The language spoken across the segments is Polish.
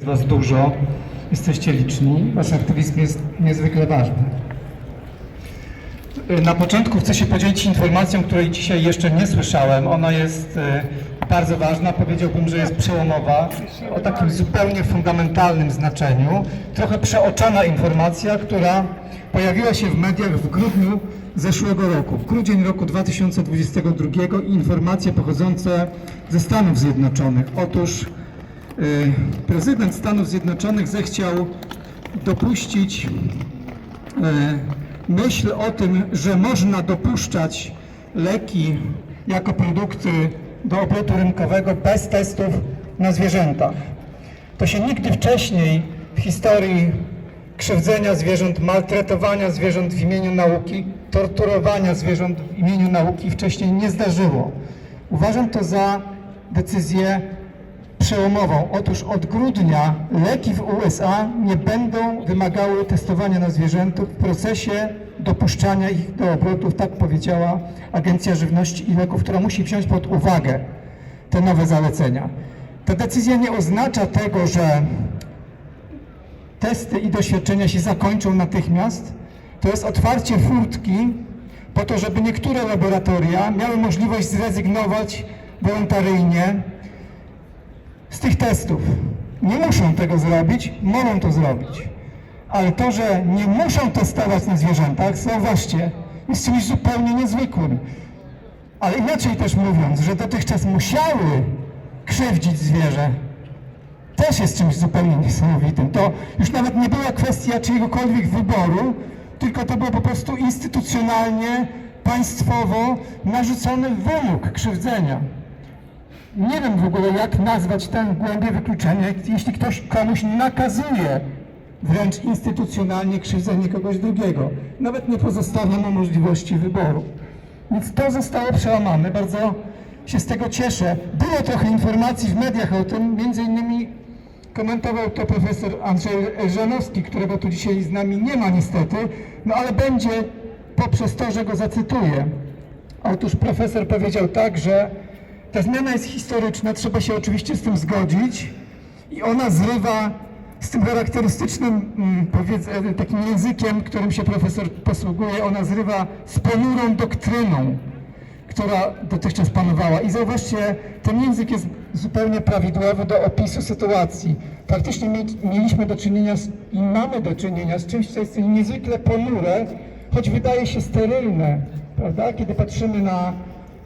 Jest Was dużo, jesteście liczni, Wasz aktywizm jest niezwykle ważny. Na początku chcę się podzielić informacją, której dzisiaj jeszcze nie słyszałem. Ona jest e, bardzo ważna, powiedziałbym, że jest przełomowa, o takim zupełnie fundamentalnym znaczeniu. Trochę przeoczona informacja, która pojawiła się w mediach w grudniu zeszłego roku. W grudzień roku 2022 informacje pochodzące ze Stanów Zjednoczonych. Otóż Y, prezydent Stanów Zjednoczonych zechciał dopuścić y, myśl o tym, że można dopuszczać leki jako produkty do obrotu rynkowego bez testów na zwierzętach. To się nigdy wcześniej w historii krzywdzenia zwierząt, maltretowania zwierząt w imieniu nauki, torturowania zwierząt w imieniu nauki wcześniej nie zdarzyło. Uważam to za decyzję przełomową. Otóż od grudnia leki w USA nie będą wymagały testowania na zwierzętach w procesie dopuszczania ich do obrotów, tak powiedziała Agencja Żywności i Leków, która musi wziąć pod uwagę te nowe zalecenia. Ta decyzja nie oznacza tego, że testy i doświadczenia się zakończą natychmiast. To jest otwarcie furtki po to, żeby niektóre laboratoria miały możliwość zrezygnować wolontaryjnie z tych testów. Nie muszą tego zrobić, mogą to zrobić. Ale to, że nie muszą testować na zwierzętach, zauważcie, jest czymś zupełnie niezwykłym. Ale inaczej też mówiąc, że dotychczas musiały krzywdzić zwierzę, też jest czymś zupełnie niesamowitym. To już nawet nie była kwestia czyjegokolwiek wyboru, tylko to był po prostu instytucjonalnie, państwowo narzucony wymóg krzywdzenia. Nie wiem w ogóle, jak nazwać ten głębie wykluczenia, jeśli ktoś komuś nakazuje wręcz instytucjonalnie krzywdzenie kogoś drugiego. Nawet nie pozostawia mu możliwości wyboru. Więc to zostało przełamane. Bardzo się z tego cieszę. Było trochę informacji w mediach o tym, między innymi komentował to profesor Andrzej Elżanowski, którego tu dzisiaj z nami nie ma niestety, no ale będzie poprzez to, że go zacytuję. Otóż profesor powiedział tak, że ta zmiana jest historyczna, trzeba się oczywiście z tym zgodzić i ona zrywa z tym charakterystycznym mm, e, takim językiem, którym się profesor posługuje, ona zrywa z ponurą doktryną, która dotychczas panowała. I zauważcie, ten język jest zupełnie prawidłowy do opisu sytuacji. Faktycznie mie- mieliśmy do czynienia z, i mamy do czynienia z czymś, co jest niezwykle ponure, choć wydaje się sterylne, prawda? Kiedy patrzymy na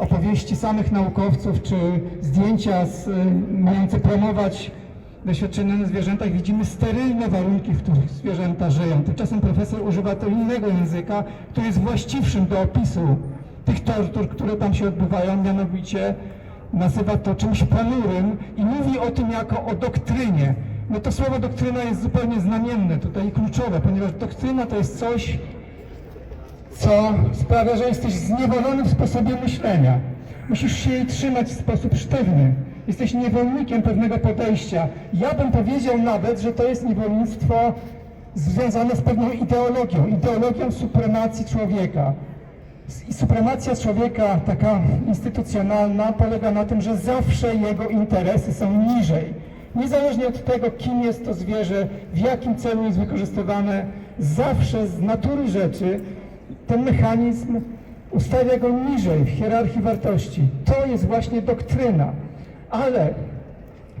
opowieści samych naukowców, czy zdjęcia z, y, mające promować doświadczenia na zwierzętach, widzimy sterylne warunki, w których zwierzęta żyją. Tymczasem profesor używa to innego języka, który jest właściwszym do opisu tych tortur, które tam się odbywają, mianowicie nazywa to czymś ponurym i mówi o tym jako o doktrynie. No to słowo doktryna jest zupełnie znamienne tutaj i kluczowe, ponieważ doktryna to jest coś, co sprawia, że jesteś zniewolony w sposobie myślenia. Musisz się jej trzymać w sposób sztywny. Jesteś niewolnikiem pewnego podejścia. Ja bym powiedział nawet, że to jest niewolnictwo związane z pewną ideologią, ideologią supremacji człowieka. I supremacja człowieka, taka instytucjonalna, polega na tym, że zawsze jego interesy są niżej. Niezależnie od tego, kim jest to zwierzę, w jakim celu jest wykorzystywane, zawsze z natury rzeczy ten mechanizm ustawia go niżej w hierarchii wartości. To jest właśnie doktryna. Ale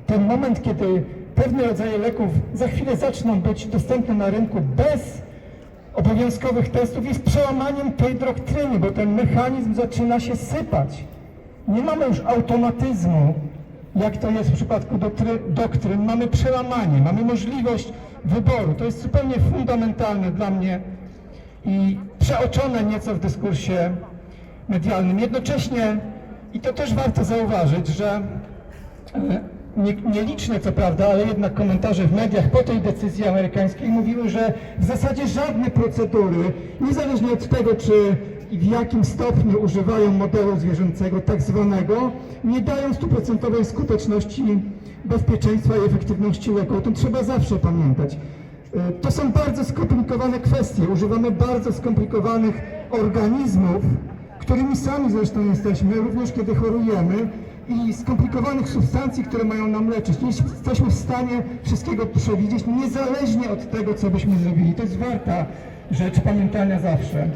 ten moment, kiedy pewne rodzaje leków za chwilę zaczną być dostępne na rynku bez obowiązkowych testów, jest przełamaniem tej doktryny, bo ten mechanizm zaczyna się sypać. Nie mamy już automatyzmu, jak to jest w przypadku doktry, doktryn. Mamy przełamanie, mamy możliwość wyboru. To jest zupełnie fundamentalne dla mnie i przeoczone nieco w dyskursie medialnym. Jednocześnie, i to też warto zauważyć, że e, nie, nieliczne co prawda, ale jednak komentarze w mediach po tej decyzji amerykańskiej mówiły, że w zasadzie żadne procedury, niezależnie od tego, czy i w jakim stopniu używają modelu zwierzęcego, tak zwanego, nie dają stuprocentowej skuteczności, bezpieczeństwa i efektywności leku. O tym trzeba zawsze pamiętać. E, To są bardzo skomplikowane kwestie. Używamy bardzo skomplikowanych organizmów, którymi sami zresztą jesteśmy, również kiedy chorujemy. i skomplikowanych substancji, które mają nam leczyć. Nie jesteśmy w stanie wszystkiego przewidzieć, niezależnie od tego, co byśmy zrobili. To jest warta rzecz pamiętania zawsze.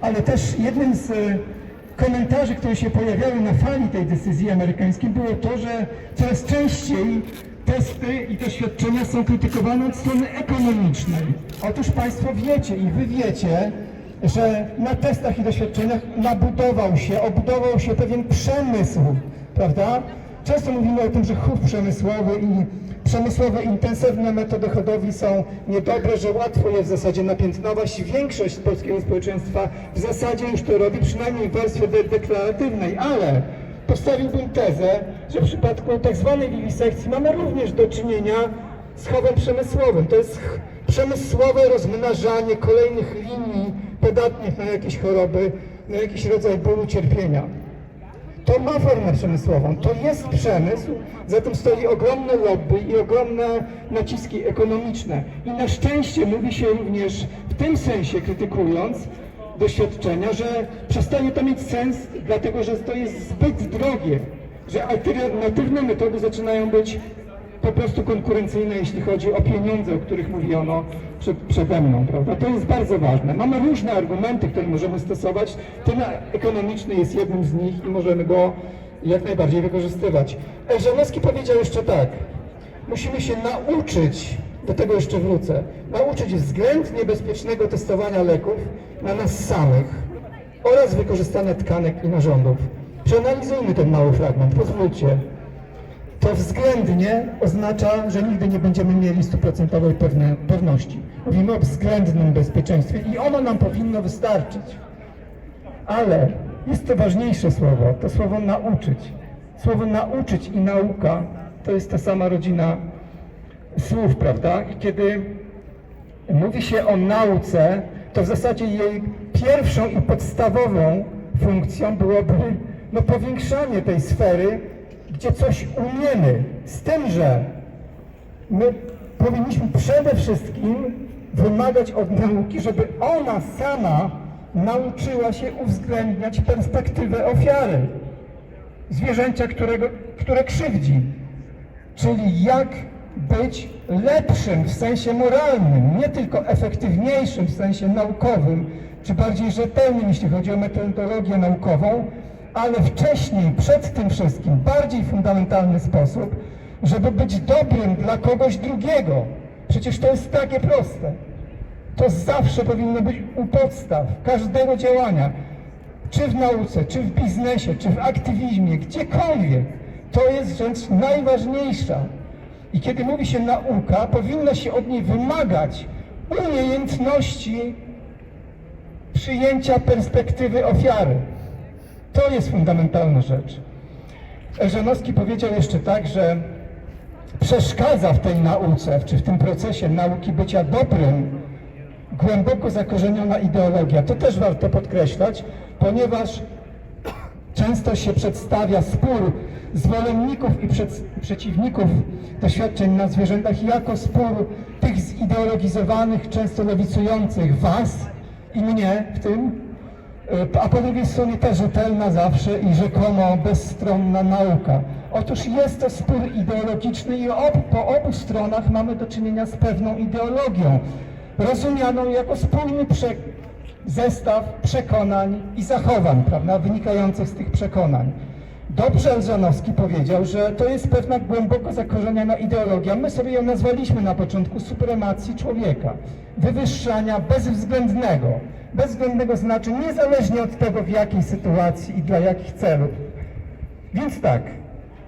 Ale też jednym z e, komentarzy, które się pojawiały na fali tej decyzji amerykańskiej było to, że coraz częściej testy i doświadczenia są krytykowane od strony ekonomicznej. Otóż Państwo wiecie i Wy wiecie, że na testach i doświadczeniach nabudował się, obudował się pewien przemysł, prawda? Często mówimy o tym, że chów przemysłowy i przemysłowe intensywne metody hodowli są niedobre, że łatwo je w zasadzie napiętnować. Większość polskiego społeczeństwa w zasadzie już to robi, przynajmniej w wersji de deklaratywnej, ale postawiłbym tezę, że w przypadku tak zwanej wiwisekcji mamy również do czynienia z chowem przemysłowym. To jest przemysłowe rozmnażanie kolejnych linii podatnych na jakieś choroby, na jakiś rodzaj bólu, cierpienia. To ma formę przemysłową, to jest przemysł, za tym stoi ogromne lobby i ogromne naciski ekonomiczne. I na szczęście mówi się również w tym sensie, krytykując doświadczenia, że przestanie to mieć sens, dlatego że to jest zbyt drogie, że alternatywne metody zaczynają być po prostu konkurencyjne, jeśli chodzi o pieniądze, o których mówiono przed, przede mną, prawda? To jest bardzo ważne. Mamy różne argumenty, które możemy stosować. Ten ekonomiczny jest jednym z nich i możemy go jak najbardziej wykorzystywać. Elżanowski powiedział jeszcze tak. Musimy się nauczyć, do tego jeszcze wrócę, nauczyć względnie bezpiecznego testowania leków na nas samych oraz wykorzystania tkanek i narządów. Przeanalizujmy ten mały fragment, pozwólcie. To względnie oznacza, że nigdy nie będziemy mieli stuprocentowej pewności. Mówimy o względnym bezpieczeństwie i ono nam powinno wystarczyć. Ale jest to ważniejsze słowo, to słowo nauczyć. Słowo nauczyć i nauka to jest ta sama rodzina słów, prawda? I kiedy mówi się o nauce, to w zasadzie jej pierwszą i podstawową funkcją byłoby no, powiększanie tej sfery, gdzie coś umiemy. Z tym, że my powinniśmy przede wszystkim wymagać od nauki, żeby ona sama nauczyła się uwzględniać perspektywę ofiary, zwierzęcia, którego, które krzywdzi. Czyli jak być lepszym w sensie moralnym, nie tylko efektywniejszym w sensie naukowym, czy bardziej rzetelnym, jeśli chodzi o metodologię naukową, ale wcześniej, przed tym wszystkim, bardziej fundamentalny sposób, żeby być dobrym dla kogoś drugiego. Przecież to jest takie proste. To zawsze powinno być u podstaw każdego działania, czy w nauce, czy w biznesie, czy w aktywizmie, gdziekolwiek. To jest rzecz najważniejsza. I kiedy mówi się nauka, powinno się od niej wymagać umiejętności przyjęcia perspektywy ofiary. To jest fundamentalna rzecz. Elżanowski powiedział jeszcze tak, że przeszkadza w tej nauce, czy w tym procesie nauki bycia dobrym, głęboko zakorzeniona ideologia. To też warto podkreślać, ponieważ często się przedstawia spór zwolenników i przeciwników doświadczeń na zwierzętach jako spór tych zideologizowanych, często lewicujących was i mnie w tym, a po drugiej stronie ta rzetelna zawsze i rzekomo bezstronna nauka. Otóż jest to spór ideologiczny i po obu stronach mamy do czynienia z pewną ideologią, rozumianą jako wspólny prze, zestaw przekonań i zachowań, prawda, wynikających z tych przekonań. Dobrze Elżanowski powiedział, że to jest pewna głęboko zakorzeniona ideologia. My sobie ją nazwaliśmy na początku supremacji człowieka, wywyższania bezwzględnego. Bezwzględnego znaczy niezależnie od tego, w jakiej sytuacji i dla jakich celów. Więc tak,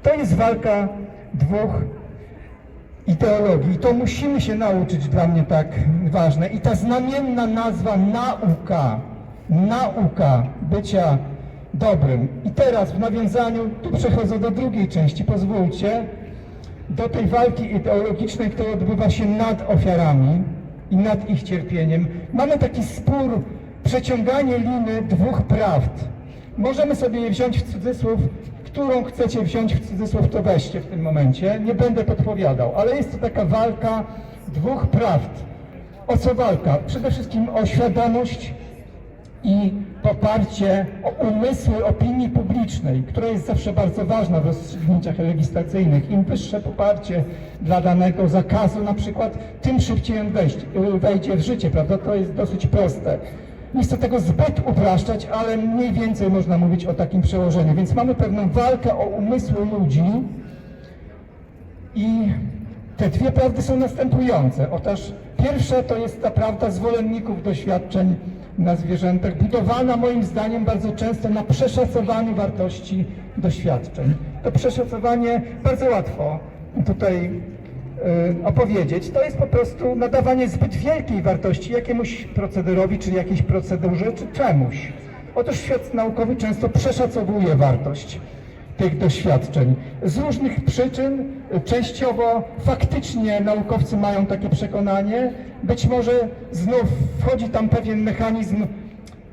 to jest walka dwóch ideologii. I to musimy się nauczyć, dla mnie tak ważne. I ta znamienna nazwa nauka, nauka bycia dobrym. I teraz w nawiązaniu, tu przechodzę do drugiej części, pozwólcie, do tej walki ideologicznej, która odbywa się nad ofiarami i nad ich cierpieniem. Mamy taki spór, przeciąganie liny dwóch prawd. Możemy sobie je wziąć w cudzysłów, którą chcecie wziąć w cudzysłów, to weźcie w tym momencie. Nie będę podpowiadał, ale jest to taka walka dwóch prawd. O co walka? Przede wszystkim o świadomość i poparcie o umysły opinii publicznej, która jest zawsze bardzo ważna w rozstrzygnięciach legislacyjnych. Im wyższe poparcie dla danego zakazu, na przykład, tym szybciej on wejść, wejdzie w życie, prawda? To jest dosyć proste. Nie chcę tego zbyt upraszczać, ale mniej więcej można mówić o takim przełożeniu. Więc mamy pewną walkę o umysły ludzi, i te dwie prawdy są następujące. Otóż pierwsza to jest ta prawda zwolenników doświadczeń na zwierzętach, budowana moim zdaniem bardzo często na przeszacowaniu wartości doświadczeń. To przeszacowanie bardzo łatwo tutaj y, opowiedzieć. To jest po prostu nadawanie zbyt wielkiej wartości jakiemuś procederowi, czy jakiejś procedurze, czy czemuś. Otóż świat naukowy często przeszacowuje wartość tych doświadczeń. Z różnych przyczyn, częściowo faktycznie naukowcy mają takie przekonanie, być może znów wchodzi tam pewien mechanizm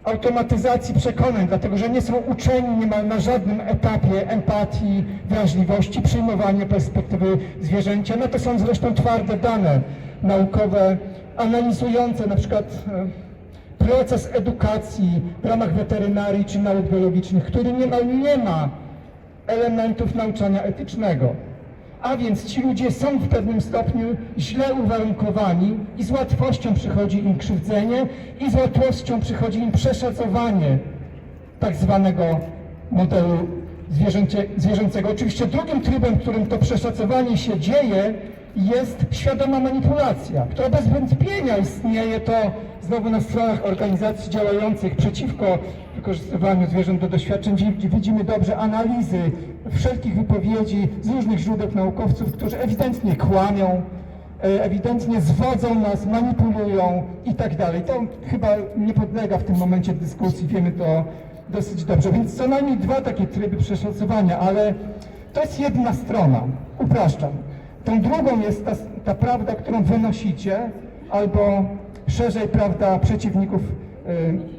automatyzacji przekonań, dlatego że nie są uczeni niemal na żadnym etapie empatii, wrażliwości, przyjmowania perspektywy zwierzęcia. No to są zresztą twarde dane naukowe, analizujące na przykład e, proces edukacji w ramach weterynarii czy nauk biologicznych, który niemal nie ma elementów nauczania etycznego. A więc ci ludzie są w pewnym stopniu źle uwarunkowani i z łatwością przychodzi im krzywdzenie i z łatwością przychodzi im przeszacowanie tak zwanego modelu zwierzęcie, zwierzęcego. Oczywiście drugim trybem, którym to przeszacowanie się dzieje, jest świadoma manipulacja, która bez wątpienia istnieje to znowu na stronach organizacji działających przeciwko wykorzystywaniu zwierząt do doświadczeń. Wi- Widzimy dobrze analizy wszelkich wypowiedzi z różnych źródeł naukowców, którzy ewidentnie kłamią, e, ewidentnie zwodzą nas, manipulują i tak dalej. To chyba nie podlega w tym momencie dyskusji, wiemy to dosyć dobrze. Więc co najmniej dwa takie tryby przeszacowania, ale to jest jedna strona, upraszczam. Tą drugą jest ta, ta prawda, którą wynosicie, albo szerzej prawda przeciwników y,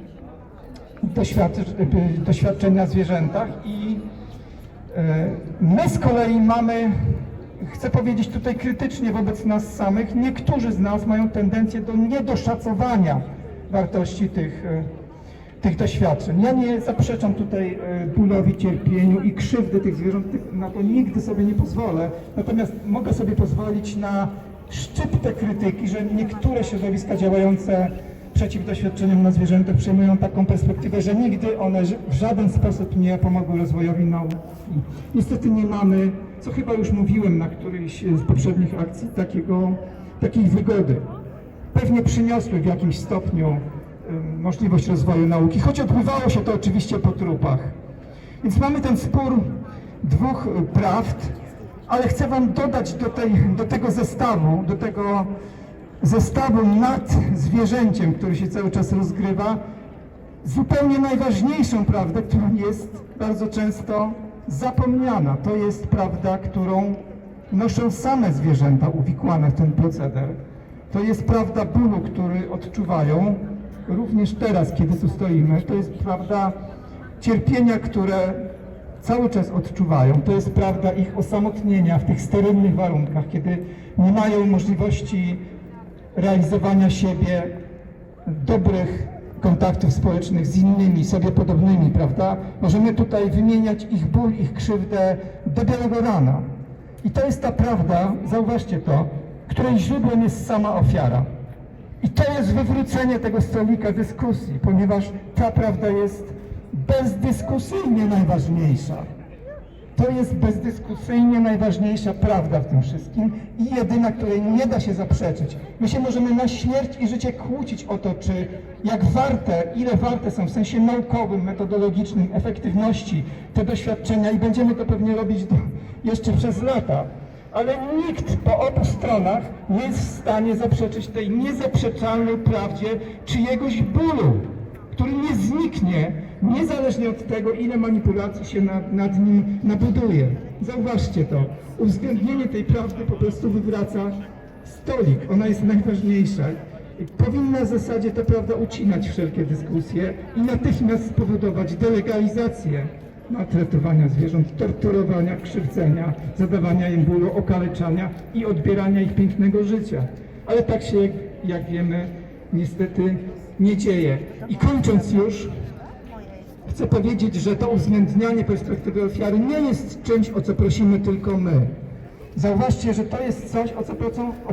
doświadczeń na zwierzętach i y, my z kolei mamy, chcę powiedzieć tutaj krytycznie wobec nas samych, niektórzy z nas mają tendencję do niedoszacowania wartości tych, y, tych doświadczeń. Ja nie zaprzeczam tutaj y, bólowi, cierpieniu i krzywdy tych zwierząt, na to nigdy sobie nie pozwolę, natomiast mogę sobie pozwolić na szczyptę krytyki, że niektóre środowiska działające przeciw doświadczeniom na zwierzętach przyjmują taką perspektywę, że nigdy one w żaden sposób nie pomogły rozwojowi nauki. Niestety nie mamy, co chyba już mówiłem na którejś z poprzednich akcji, takiego, takiej wygody. Pewnie przyniosły w jakimś stopniu możliwość rozwoju nauki, choć odbywało się to oczywiście po trupach. Więc mamy ten spór dwóch y, prawd, ale chcę Wam dodać do, tej, do tego zestawu, do tego zestawu nad zwierzęciem, który się cały czas rozgrywa, zupełnie najważniejszą prawdę, która jest bardzo często zapomniana. To jest prawda, którą noszą same zwierzęta uwikłane w ten proceder. To jest prawda bólu, który odczuwają również teraz, kiedy tu stoimy. To jest prawda cierpienia, które cały czas odczuwają. To jest prawda ich osamotnienia w tych sterylnych warunkach, kiedy nie mają możliwości realizowania siebie, dobrych kontaktów społecznych z innymi, sobie podobnymi, prawda? Możemy tutaj wymieniać ich ból, ich krzywdę do białego rana. I to jest ta prawda, zauważcie to, której źródłem jest sama ofiara. I to jest wywrócenie tego stolika dyskusji, ponieważ ta prawda jest bezdyskusyjnie najważniejsza. To jest bezdyskusyjnie najważniejsza prawda w tym wszystkim i jedyna, której nie da się zaprzeczyć. My się możemy na śmierć i życie kłócić o to, czy jak warte, ile warte są w sensie naukowym, metodologicznym, efektywności te doświadczenia i będziemy to pewnie robić do, jeszcze przez lata. Ale nikt po obu stronach nie jest w stanie zaprzeczyć tej niezaprzeczalnej prawdzie czyjegoś bólu który nie zniknie, niezależnie od tego, ile manipulacji się nad, nad nim nabuduje. Zauważcie to. Uwzględnienie tej prawdy po prostu wywraca stolik. Ona jest najważniejsza. Powinna w zasadzie ta prawda ucinać wszelkie dyskusje i natychmiast spowodować delegalizację maltretowania zwierząt, torturowania, krzywdzenia, zadawania im bólu, okaleczania i odbierania ich pięknego życia. Ale tak się, jak wiemy, niestety nie dzieje. I kończąc już, chcę powiedzieć, że to uwzględnianie perspektywy ofiary nie jest czymś, o co prosimy tylko my. Zauważcie, że to jest coś, o co proszą, o,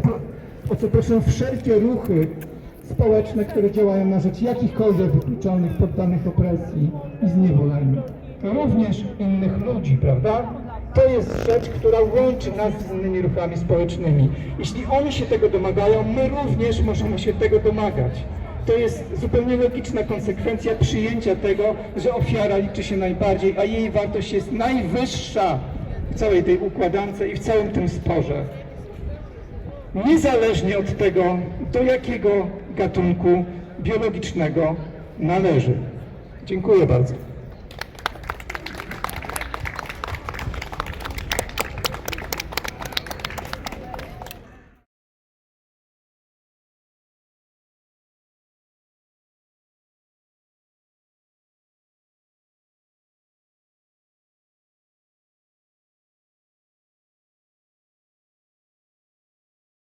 o co proszą wszelkie ruchy społeczne, które działają na rzecz jakichkolwiek wykluczonych, poddanych opresji i zniewoleniu. Również innych ludzi, prawda? To jest rzecz, która łączy nas z innymi ruchami społecznymi. Jeśli oni się tego domagają, my również możemy się tego domagać. To jest zupełnie logiczna konsekwencja przyjęcia tego, że ofiara liczy się najbardziej, a jej wartość jest najwyższa w całej tej układance i w całym tym sporze. Niezależnie od tego, do jakiego gatunku biologicznego należy. Dziękuję bardzo.